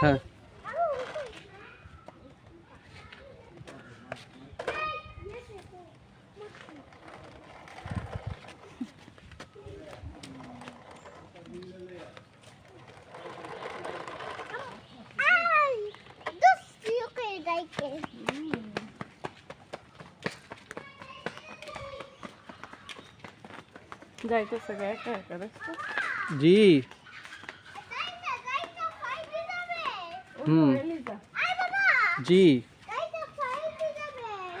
হ্যাঁ Ay! Dus yung kay Daike. যাইতেছে গা একা একা দেখছো জি হুম। জি।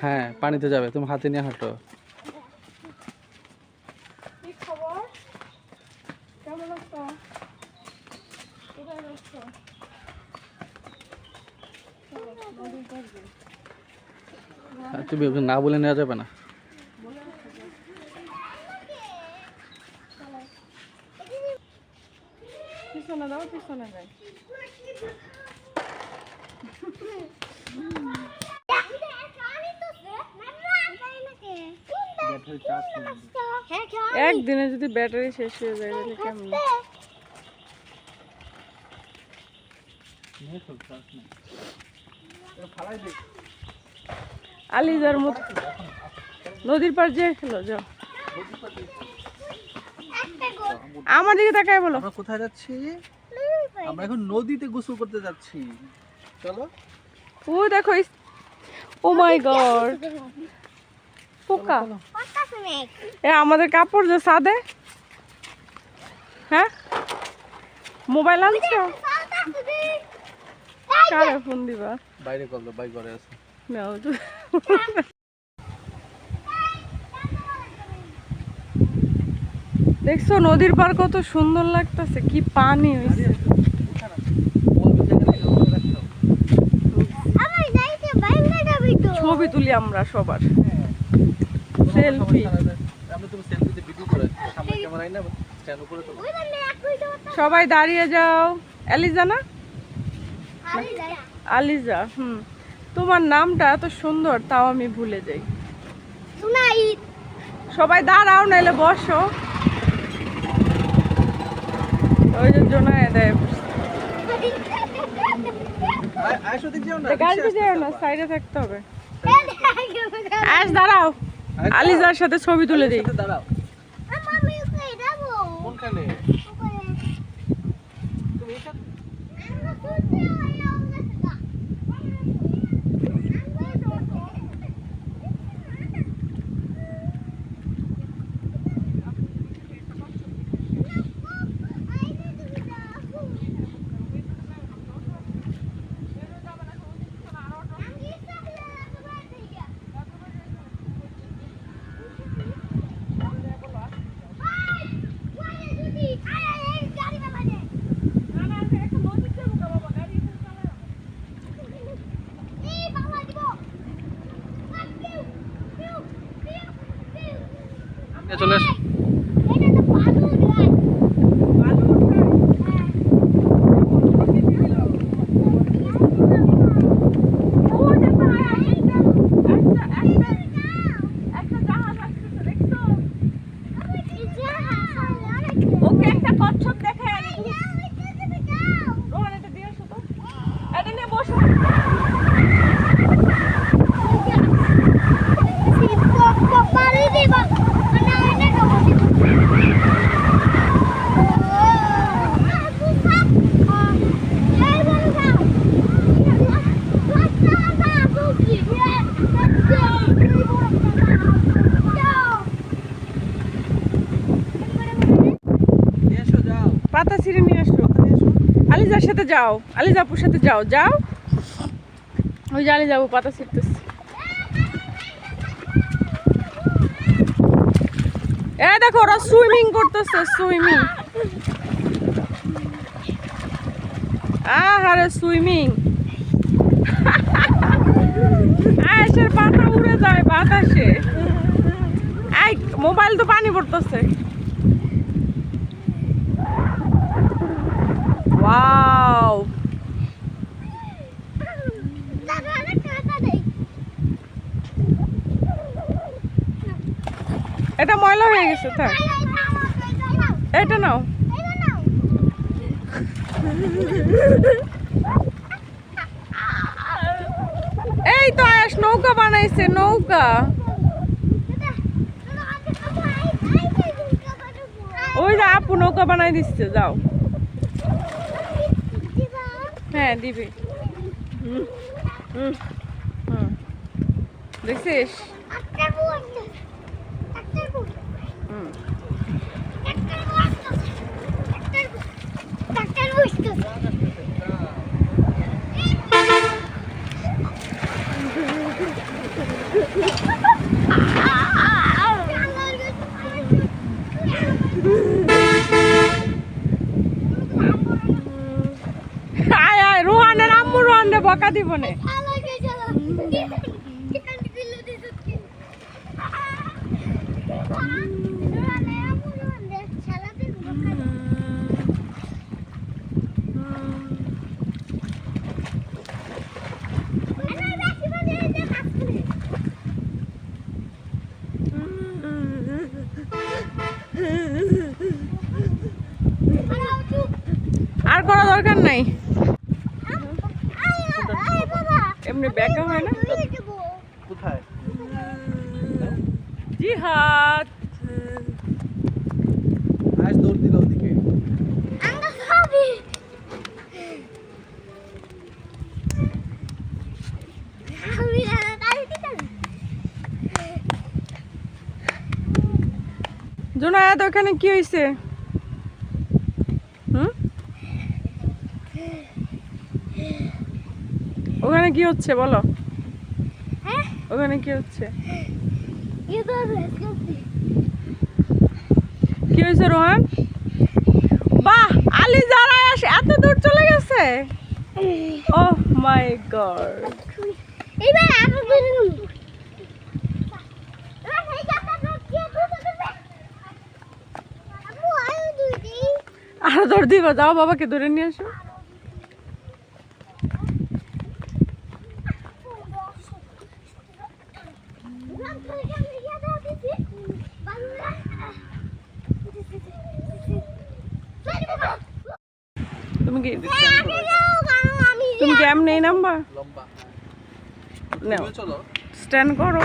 হ্যাঁ পানিতে যাবে। তুমি হাতে নিয়ে হাঁটো। তুমি না বলে নেওয়া যাবে না। পিছনে দাও, পিছনে একদিনে যদি ব্যাটারি শেষ হয়ে যায় তাহলে কেমন? আলিজার মত নদীর পার যে খেলো যাও। আমার দিকে তাকায় বলো। আমরা কোথায় যাচ্ছি? আমরা এখন নদীতে গোসল করতে যাচ্ছি। চলো। ও দেখো ও মাই গড পোকা? এ আমাদের কাপড় যে সাদে হ্যাঁ? মোবাইল আনছো? কারে ফোন দিবা? বাইরে কল দাও বাইক ঘরে আছে। নাও তো দেখছ নদীর পার কত সুন্দর লাগতেছে কি পানি হইছে। ছবি তুলি আমরা সবার। সেলফি আমরা তুমি সেলফিতে ভিডিও করে সামনে ক্যামেরা আইনা স্ট্যান্ড উপরে তো। সবাই দাঁড়িয়ে যাও। এলিজা না? আলিজা হুম। তোমার নামটা এত সুন্দর তাও আমি ভুলে যাই। সবাই দাঁড়াও নাইলে বসো। ওই যে জোনায় দেয় যাও না গাড়িতে যেও না সাইডে থাকতে হবে। আজ দাঁড়াও। আলিজার সাথে ছবি তুলে দিই। দাঁড়াও। কোনখানে? তুমি চলে এসো ওকে একটা কচ্ছপ দেখায় আনি রোহান এটা দিয়ে আসো তো এটা নিয়ে বসো নিয়ে এসো যাও পাতা ছিঁড়ে নিয়ে আসো আলিজার সাথে যাও, আলিজাপুর সাথে যাও যাও। ওই যে আলিজাবু পাতা ছিঁড়তেছে এ দেখো, ওরা সুইমিং করতেছে, সুইমিং। আহারে, সুইমিং। আয়েসের পাতা উড়ে যায় বাতাসে। মোবাইল তো পানি পড়তেছে। হয়ে গেছে, থাক। এটা নাও। এই তো আয়াস, নৌকা বানাইছে, নৌকা। ওই যে আপু নৌকা বানাই দিচ্ছে, যাও। হ্যাঁ দিবি। হুম হুম হুম। দেখছিস? দিব নে আর করা দরকার নাই। এমনি ব্যাকা হয় না? কোথায়? জিহাদ। আজ দৌড় দিল ওদিকে। জোনায়াত ওখানে কি হয়েছে ওখানে কি হচ্ছে বলো? ওখানে কি হচ্ছে? কি হয়েছে রোহান? বাহ আলি যারা এত দূর চলে গেছে? ও মাই গড এবার আরও দুটো দেবে আরও যাও বাবাকে ধরে নিয়ে আসো। তুমি কি তুমি কি এমনি নাম্বার? লম্বা। নাও। চলো। স্ট্যান্ড করো।